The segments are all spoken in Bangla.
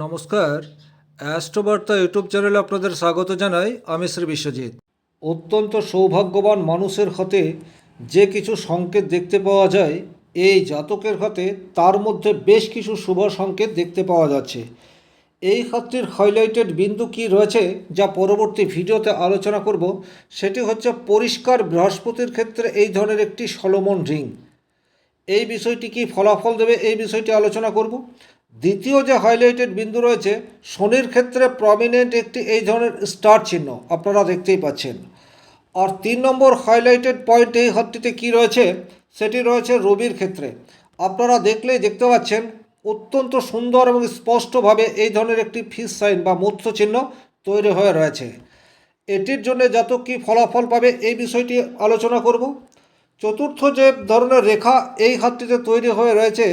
নমস্কার। অ্যাস্ট্রোবার্তা ইউটিউব চ্যানেলে আপনাদের স্বাগত জানাই। আমি শ্রী বিশ্বজিৎ। অত্যন্ত সৌভাগ্যবান মানুষের হাতে যে কিছু সংকেত দেখতে পাওয়া যায়, এই জাতকের হাতে তার মধ্যে বেশ কিছু শুভ সংকেত দেখতে পাওয়া যাচ্ছে। এই হাতটির হাইলাইটেড বিন্দু কি রয়েছে, যা পরবর্তী ভিডিওতে আলোচনা করব, সেটি হচ্ছে পরিষ্কার বৃহস্পতির ক্ষেত্রে এই ধরনের একটি সলোমন রিং। এই বিষয়টি কি ফলাফল দেবে, এই বিষয়টি আলোচনা করব। দ্বিতীয় যে হাইলাইটেড বিন্দু রয়েছে, শনির ক্ষেত্রে প্রমিনেন্ট একটি এই ধরনের স্টার চিহ্ন, আপনারা দেখতেই পাচ্ছেন। আর তিন নম্বর হাইলাইটেড পয়েন্ট এই হাতটিতে কি রয়েছে? সেটি রয়েছে রবির ক্ষেত্রে। আপনারা দেখলেই দেখতে পাচ্ছেন, অত্যন্ত সুন্দর এবং স্পষ্টভাবে এই ধরনের একটি ফিস সাইন বা মৎস্য চিহ্ন তৈরি হয়ে রয়েছে। এটির জন্য যত কি ফলাফল পাবে এই বিষয়টি আলোচনা করব। চতুর্থ যে ধরনের রেখা এই হাতটিতে তৈরি হয়ে রয়েছে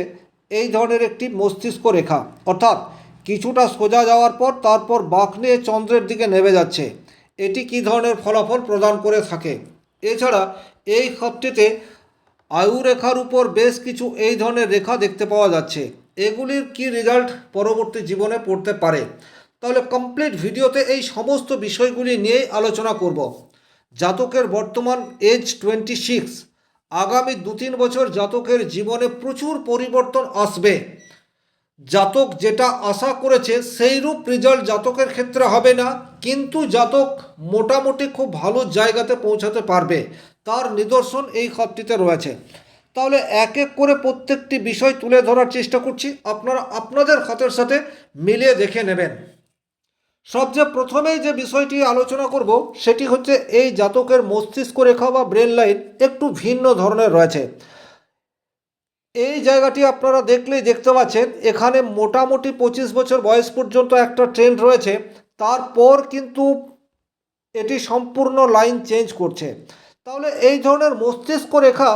এই ধরনের একটি মস্তিষ্ক রেখা। অর্থাৎ কিছুটা সোজা যাওয়ার পর তারপর বাঁক নিয়ে চন্দ্রের দিকে নেমে যাচ্ছে। এটি কি ধরনের ফলাফল প্রদান করে থাকে? এছাড়া এই হাতটিতে আয়ু রেখার উপর বেশ কিছু এই ধরনের রেখা দেখতে পাওয়া যাচ্ছে। এগুলির কি রেজাল্ট পরবর্তী জীবনে পড়তে পারে? তাহলে কমপ্লিট ভিডিওতে এই সমস্ত বিষয়গুলি নিয়েই আলোচনা করব। জাতকের বর্তমান এজ টোয়েন্টি সিক্স। আগামী দু তিন বছর জাতকের জীবনে প্রচুর পরিবর্তন আসবে। জাতক যেটা আশা করেছে সেই রূপ রেজাল্ট জাতকের ক্ষেত্রে হবে না, কিন্তু জাতক মোটামুটি খুব ভালো জায়গাতে পৌঁছাতে পারবে। তার নিদর্শন এই খাতটিতে রয়েছে। তাহলে এক এক করে প্রত্যেকটি বিষয় তুলে ধরার চেষ্টা করছি। আপনারা আপনাদের খাতের সাথে মিলিয়ে দেখে নেবেন। সবচেয়ে প্রথমেই যে বিষয়টি আলোচনা করব, সেটি হচ্ছে এই জাতকের মস্তিষ্ক রেখা বা ব্রেন লাইন একটু ভিন্ন ধরনের রয়েছে। এই জায়গাটি আপনারা দেখলেই দেখতে পাচ্ছেন, এখানে মোটামুটি পঁচিশ বছর বয়স পর্যন্ত একটা ট্রেন্ড রয়েছে। তারপর কিন্তু এটি সম্পূর্ণ লাইন চেঞ্জ করছে। তাহলে এই ধরনের মস্তিষ্ক রেখা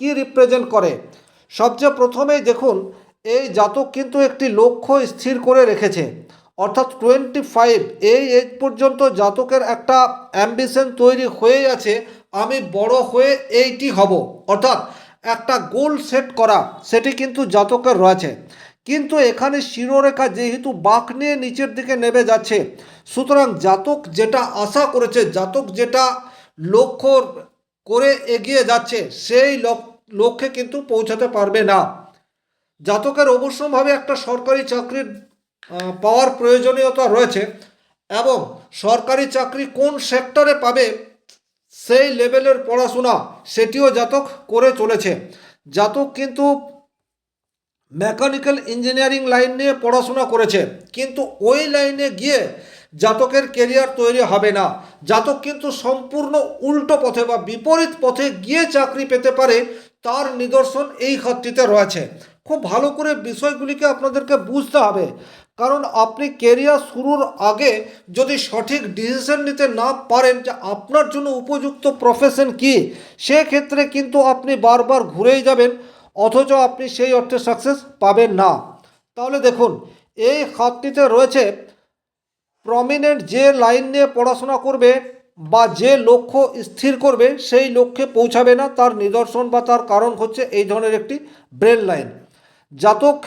কি রিপ্রেজেন্ট করে? সবচেয়ে প্রথমেই দেখুন, এই জাতক কিন্তু একটি লক্ষ্য স্থির করে রেখেছে। অর্থাৎ টোয়েন্টি ফাইভ, এই এজ পর্যন্ত জাতকের একটা অ্যাম্বিশন তৈরি হয়ে আছে, আমি বড় হয়ে এইটি হব। অর্থাৎ একটা গোল সেট করা, সেটি কিন্তু জাতকের রয়েছে। কিন্তু এখানে শিরোরেখা যেহেতু বাঁক নিয়ে নিচের দিকে নেমে যাচ্ছে, সুতরাং জাতক যেটা আশা করেছে, জাতক যেটা লক্ষ্য করে এগিয়ে যাচ্ছে, সেই লক- লক্ষ্যে কিন্তু পৌঁছাতে পারবে না। জাতকের অবশ্যভাবে একটা সরকারি চাকরির পাওয়ার প্রয়োজনীয়তা রয়েছে এবং সরকারি চাকরি কোন সেক্টরে পাবে সেই লেভেলের পড়াশোনা সেটিও জাতক করে চলেছে। জাতক কিন্তু মেকানিক্যাল ইঞ্জিনিয়ারিং লাইন নিয়ে পড়াশোনা করেছে, কিন্তু ওই লাইনে গিয়ে জাতকের কেরিয়ার তৈরি হবে না। জাতক কিন্তু সম্পূর্ণ উল্টো পথে বা বিপরীত পথে গিয়ে চাকরি পেতে পারে, তার নিদর্শন এই খাতটিতে রয়েছে। খুব ভালো করে বিষয়গুলিকে আপনাদেরকে বুঝতে হবে। কারণ আপনি কেরিয়ার শুরুর আগে যদি সঠিক ডিসিশন নিতে না পারেন যে আপনার জন্য উপযুক্ত প্রফেশন কি, সেক্ষেত্রে কিন্তু আপনি বারবার ঘুরেই যাবেন, অথচ আপনি সেই অর্থে সাকসেস পাবেন না। তাহলে দেখুন, এই খাতটিতে রয়েছে প্রমিনেন্ট যে লাইন নিয়ে পড়াশোনা করবে বা যে লক্ষ্য স্থির করবে, সেই লক্ষ্যে পৌঁছাবে না। তার নিদর্শন বা তার কারণ হচ্ছে এই ধরনের একটি ব্রেন লাইন জাতক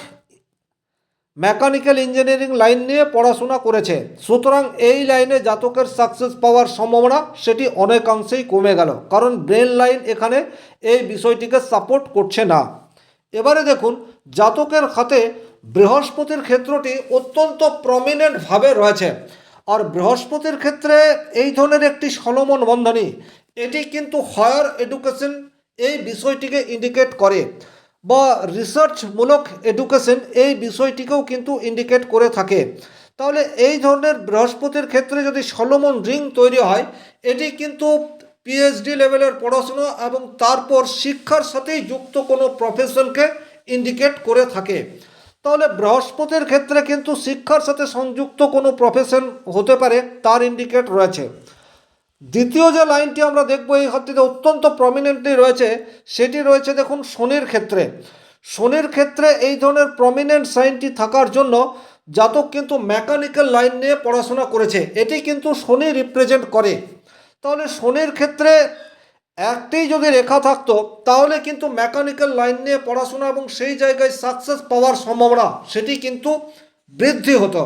মেকানিক্যাল ইঞ্জিনিয়ারিং লাইন নিয়ে পড়াশোনা করেছে। সুতরাং এই লাইনে জাতকের সাকসেস পাওয়ার সম্ভাবনা সেটি অনেকাংশেই কমে গেল। কারণ ব্রেন লাইন এখানে এই বিষয়টিকে সাপোর্ট করছে না। এবারে দেখুন, জাতকের খাতে বৃহস্পতির ক্ষেত্রটি অত্যন্ত প্রমিনেন্টভাবে রয়েছে। আর বৃহস্পতির ক্ষেত্রে এই ধরনের একটি সলমন বন্ধনী, এটি কিন্তু হায়ার এডুকেশন এই বিষয়টিকে ইন্ডিকেট করে। বা রিসার্চমূলক এডুকেশন এই বিষয়টিকেও কিন্তু ইন্ডিকেট করে থাকে। তাহলে এই ধরনের বৃহস্পতির ক্ষেত্রে যদি সলোমন রিং তৈরি হয়, এটি কিন্তু পিএইচডি লেভেলের পড়াশুনো এবং তারপর শিক্ষার সাথেই যুক্ত কোনো প্রফেশনকে ইন্ডিকেট করে থাকে। তাহলে বৃহস্পতির ক্ষেত্রে কিন্তু শিক্ষার সাথে সংযুক্ত কোনো প্রফেশন হতে পারে, তার ইন্ডিকেট রয়েছে। দ্বিতীয় যে লাইনটি আমরা দেখব, এই হাতটিতে অত্যন্ত প্রমিনেন্টলি রয়েছে, সেটি রয়েছে দেখুন শনির ক্ষেত্রে। শনির ক্ষেত্রে এই ধরনের প্রমিনেন্ট সাইনটি থাকার জন্য জাতক কিন্তু মেকানিক্যাল লাইন নিয়ে পড়াশোনা করেছে। এটি কিন্তু শনি রিপ্রেজেন্ট করে। তাহলে শনির ক্ষেত্রে একটি যদি রেখা থাকতো, তাহলে কিন্তু মেকানিক্যাল লাইন নিয়ে পড়াশোনা এবং সেই জায়গায় সাকসেস পাওয়ার সম্ভাবনা, সেটি কিন্তু বৃদ্ধি হতো।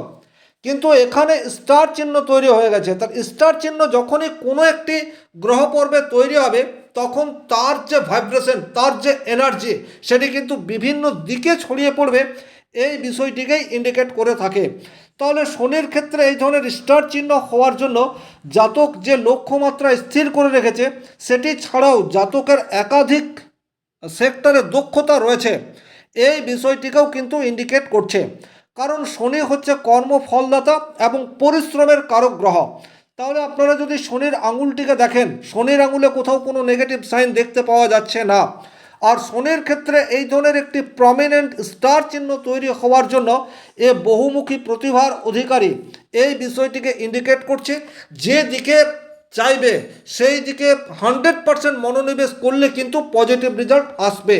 কিন্তু এখানে স্টার চিহ্ন তৈরি হয়ে গেছে। তার স্টার চিহ্ন যখনই কোনো একটি গ্রহ পর্বে তৈরি হবে, তখন তার যে ভাইব্রেশন, তার যে এনার্জি, সেটি কিন্তু বিভিন্ন দিকে ছড়িয়ে পড়বে। এই বিষয়টিকেই ইন্ডিকেট করে থাকে। তাহলে শনির ক্ষেত্রে এই ধরনের স্টার চিহ্ন হওয়ার জন্য জাতক যে লক্ষ্যমাত্রা স্থির করে রেখেছে, সেটি ছাড়াও জাতকের একাধিক সেক্টরে দক্ষতা রয়েছে। এই বিষয়টিকেও কিন্তু ইন্ডিকেট করছে। কারণ শনি হচ্ছে কর্মফলদাতা এবং পরিশ্রমের কারক গ্রহ তাহলে আপনারা যদি শনির আঙুলটিকে দেখেন, শনির আঙুলে কোথাও কোনো নেগেটিভ সাইন দেখতে পাওয়া যাচ্ছে না। আর শনির ক্ষেত্রে এই ধরনের একটি প্রমিনেন্ট স্টার চিহ্ন তৈরি হওয়ার জন্য এ বহুমুখী প্রতিভার অধিকারী। এই বিষয়টিকে ইন্ডিকেট করছে, যে দিকে চাইবে, সেই দিকে হান্ড্রেড পারসেন্ট মনোনিবেশ করলে কিন্তু পজিটিভ রেজাল্ট আসবে।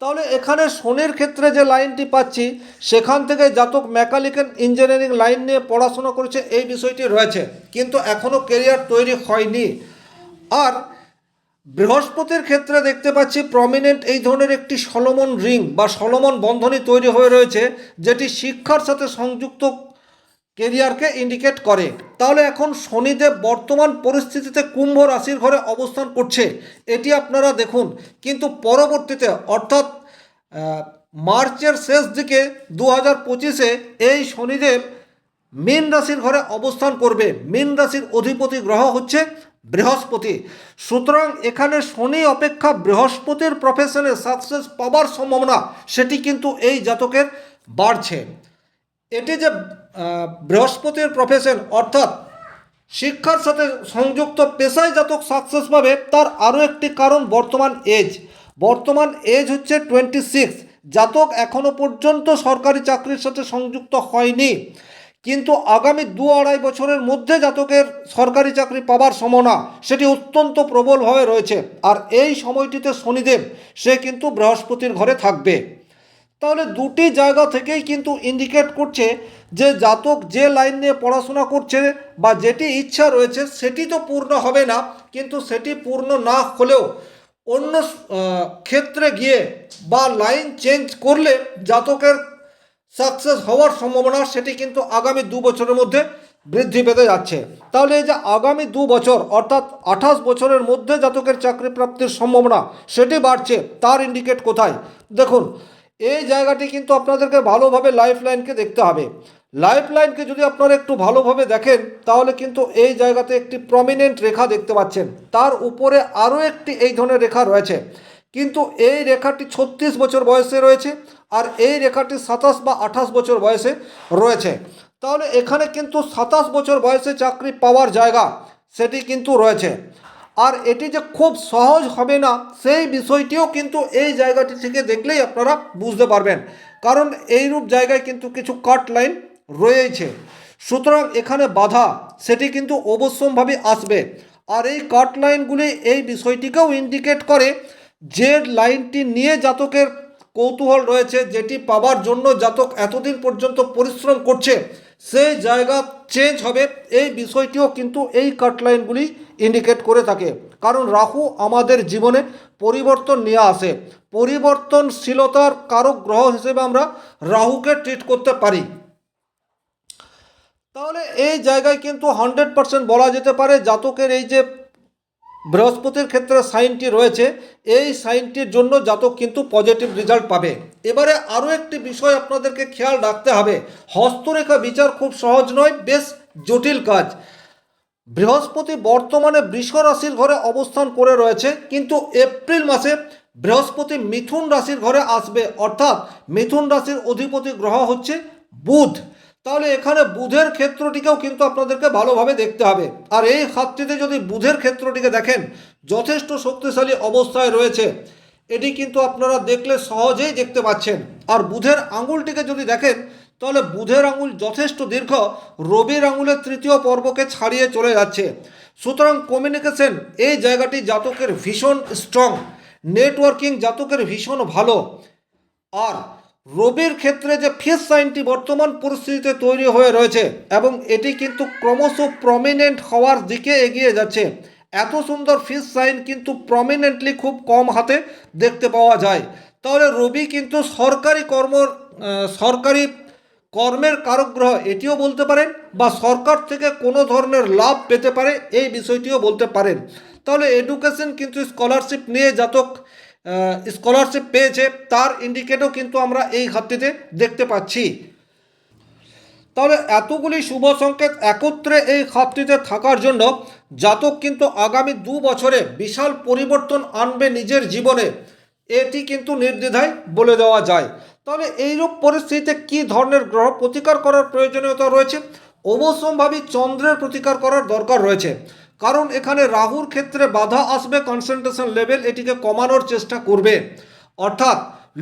তাহলে এখানে শনির ক্ষেত্রে যে লাইনটি পাচ্ছি, সেখান থেকে জাতক মেকানিক্যাল ইঞ্জিনিয়ারিং লাইন নিয়ে পড়াশোনা করেছে, এই বিষয়টি রয়েছে। কিন্তু এখনও কেরিয়ার তৈরি হয়নি। আর বৃহস্পতির ক্ষেত্রে দেখতে পাচ্ছি প্রমিনেন্ট এই ধরনের একটি সলমন রিং বা সলমন বন্ধনী তৈরি হয়ে রয়েছে, যেটি শিক্ষার সাথে সংযুক্ত কেরিয়ারকে ইন্ডিকেট করে। তাহলে এখন শনিদেব বর্তমান পরিস্থিতিতে কুম্ভ রাশির ঘরে অবস্থান করছে, এটি আপনারা দেখুন। কিন্তু পরবর্তীতে, অর্থাৎ মার্চের শেষ দিকে দু হাজার পঁচিশে এই শনিদেব মীন রাশির ঘরে অবস্থান করবে। মীন রাশির অধিপতি গ্রহ হচ্ছে বৃহস্পতি। সুতরাং এখানে শনি অপেক্ষা বৃহস্পতির প্রফেশনে সাকসেস পাওয়ার সম্ভাবনা, সেটি কিন্তু এই জাতকের বাড়ছে। এটি যে বৃহস্পতির প্রফেশন অর্থাৎ শিক্ষার সাথে সংযুক্ত পেশায় জাতক সাকসেস পাবে, তার আরও একটি কারণ বর্তমান এজ বর্তমান এজ হচ্ছে টোয়েন্টি সিক্স জাতক এখনও পর্যন্ত সরকারি চাকরির সাথে সংযুক্ত হয়নি। কিন্তু আগামী দু আড়াই বছরের মধ্যে জাতকের সরকারি চাকরি পাবার সম্ভাবনা, সেটি অত্যন্ত প্রবলভাবে রয়েছে। আর এই সময়টিতে শনিদেব, সে কিন্তু বৃহস্পতির ঘরে থাকবে। তাহলে দুটি জায়গা থেকেই কিন্তু ইন্ডিকেট করছে যে জাতক যে লাইন নিয়ে পড়াশোনা করছে বা যেটি ইচ্ছা রয়েছে সেটি তো পূর্ণ হবে না, কিন্তু সেটি পূর্ণ না হলেও অন্য ক্ষেত্রে গিয়ে বা লাইন চেঞ্জ করলে জাতকের সাকসেস হওয়ার সম্ভাবনা সেটি কিন্তু আগামী দু বছরের মধ্যে বৃদ্ধি পেতে যাচ্ছে। তাহলে এই যে আগামী দু বছর অর্থাৎ আঠাশ বছরের মধ্যে জাতকের চাকরি প্রাপ্তির সম্ভাবনা সেটি বাড়ছে, তার ইন্ডিকেট কোথায়? দেখুন এই জায়গাটি কিন্তু আপনাদেরকে ভালোভাবে লাইফ লাইনকে দেখতে হবে। লাইফ লাইনকে যদি আপনারা একটু ভালোভাবে দেখেন, তাহলে কিন্তু এই জায়গাতে একটি প্রমিনেন্ট রেখা দেখতে পাচ্ছেন। তার উপরে আরও একটি এই ধরনের রেখা রয়েছে। কিন্তু এই রেখাটি ছত্রিশ বছর বয়সে রয়েছে আর এই রেখাটি সাতাশ বা আঠাশ বছর বয়সে রয়েছে। তাহলে এখানে কিন্তু সাতাশ বছর বয়সে চাকরি পাওয়ার জায়গা সেটি কিন্তু রয়েছে। আর এটি যে খুব সহজ হবে না, সেই বিষয়টিও কিন্তু এই জায়গাটি থেকে দেখলেই আপনারা বুঝতে পারবেন। কারণ এইরূপ জায়গায় কিন্তু কিছু কাট লাইন রয়েছে সুতরাং এখানে বাধা, সেটি কিন্তু অবশ্যমভাবে আসবে। আর এই কাট লাইনগুলি এই বিষয়টিকেও ইন্ডিকেট করে যে লাইনটি নিয়ে জাতকের কৌতূহল রয়েছে, যেটি পাবার জন্য জাতক এতদিন পর্যন্ত পরিশ্রম করছে। সেই জায়গা চেঞ্জ হবে। এই বিষয়টিও কিন্তু এই কাটলাইনগুলি ইন্ডিকেট করে থাকে। কারণ রাহু আমাদের জীবনে পরিবর্তন নিয়ে আসে। পরিবর্তনশীলতার কারক গ্রহ হিসেবে আমরা রাহুকে ট্রিট করতে পারি। তাহলে এই জায়গায় কিন্তু হান্ড্রেড পার্সেন্ট বলা যেতে পারে, জাতকের এই যে বৃহস্পতির ক্ষেত্রে সাইনটি রয়েছে। এই সাইনটির জন্য জাতক কিন্তু পজিটিভ রেজাল্ট পাবে। এবারে আরও একটি বিষয় আপনাদেরকে খেয়াল রাখতে হবে। হস্তরেখা বিচার খুব সহজ নয়, বেশ জটিল কাজ। বৃহস্পতি বর্তমানে বৃষ রাশির ঘরে অবস্থান করে রয়েছে, কিন্তু এপ্রিল মাসে বৃহস্পতি মিথুন রাশির ঘরে আসবে। অর্থাৎ মিথুন রাশির অধিপতি গ্রহ হচ্ছে বুধ। তাহলে এখানে বুধের ক্ষেত্রটিকেও কিন্তু আপনাদেরকে ভালোভাবে দেখতে হবে। আর এই হাতটিতে যদি বুধের ক্ষেত্রটিকে দেখেন, যথেষ্ট শক্তিশালী অবস্থায় রয়েছে। এটি কিন্তু আপনারা দেখলে সহজেই দেখতে পাচ্ছেন। আর বুধের আঙুলটিকে যদি দেখেন, তাহলে বুধের আঙুল যথেষ্ট দীর্ঘ, রবির আঙুলের তৃতীয় পর্বকে ছাড়িয়ে চলে যাচ্ছে। সুতরাং কমিউনিকেশন এই জায়গাটি জাতকের ভীষণ স্ট্রং নেটওয়ার্কিং জাতকের ভীষণ ভালো। আর রবির ক্ষেত্রে যে ফেস সাইনটি বর্তমান পরিস্থিতিতে তৈরি হয়ে রয়েছে এবং এটি কিন্তু ক্রমশ প্রমিনেন্ট হওয়ার দিকে এগিয়ে যাচ্ছে। এত সুন্দর ফিস সাইন কিন্তু প্রমিনেন্টলি খুব কম হাতে দেখতে পাওয়া যায়। তাহলে রবি কিন্তু সরকারি কর্ম সরকারি কর্মের কারকগ্রহ এটিও বলতে পারেন বা সরকার থেকে কোনো ধরনের লাভ পেতে পারে এই বিষয়টিও বলতে পারেন। তাহলে এডুকেশন কিন্তু স্কলারশিপ নিয়ে জাতক স্কলারশিপ পেয়েছে, তার ইন্ডিকেটও কিন্তু আমরা এই ঘাটতিতে দেখতে পাচ্ছি। তাহলে এতগুলি শুভ সংকেত একত্রে এই খাতটিতে থাকার জন্য জাতক কিন্তু আগামী দু বছরে বিশাল পরিবর্তন আনবে নিজের জীবনে। এটি কিন্তু নির্দ্বিধায় বলে দেওয়া যায়। তাহলে এইরূপ পরিস্থিতিতে কী ধরনের গ্রহ প্রতিকার করার প্রয়োজনীয়তা রয়েছে? অবশ্যম্ভাবী চন্দ্রের প্রতিকার করার দরকার রয়েছে। কারণ এখানে রাহুর ক্ষেত্রে বাধা আসবে কনসেন্ট্রেশন লেভেল এটিকে কমানোর চেষ্টা করবে। অর্থাৎ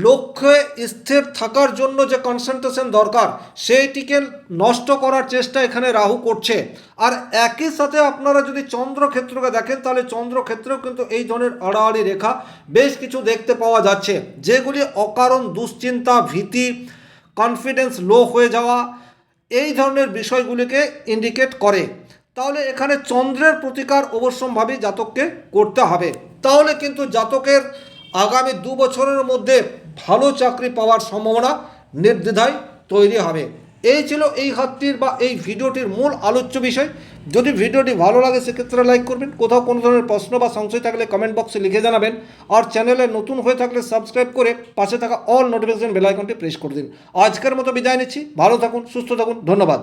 লক্ষ্যে স্থির থাকার জন্য যে কনসেন্ট্রেশন দরকার, সেইটিকে নষ্ট করার চেষ্টা এখানে রাহু করছে। আর একই সাথে আপনারা যদি চন্দ্রক্ষেত্রকে দেখেন, তাহলে চন্দ্রক্ষেত্রেও কিন্তু এই ধরনের আড়াআড়ি রেখা বেশ কিছু দেখতে পাওয়া যাচ্ছে, যেগুলি অকারণ দুশ্চিন্তা, ভীতি কনফিডেন্স লো হয়ে যাওয়া, এই ধরনের বিষয়গুলিকে ইন্ডিকেট করে। তাহলে এখানে চন্দ্রের প্রতিকার অবশ্যম্ভাবী জাতককে করতে হবে। তাহলে কিন্তু জাতকের আগামী দু বছরের মধ্যে ভালো চাকরি পাওয়ার সম্ভাবনা নির্দ্বিধায় তৈরি হবে। এই ছিল এই হাতটির বা এই ভিডিওটির মূল আলোচ্য বিষয়। যদি ভিডিওটি ভালো লাগে, সেক্ষেত্রে লাইক করবেন। কোথাও কোনো ধরনের প্রশ্ন বা সংশয় থাকলে কমেন্ট বক্সে লিখে জানাবেন। আর চ্যানেলে নতুন হয়ে থাকলে সাবস্ক্রাইব করে পাশে থাকা অল নোটিফিকেশন বেল আইকনটি প্রেস করে দিন। আজকের মতো বিদায় নিচ্ছি। ভালো থাকুন, সুস্থ থাকুন। ধন্যবাদ।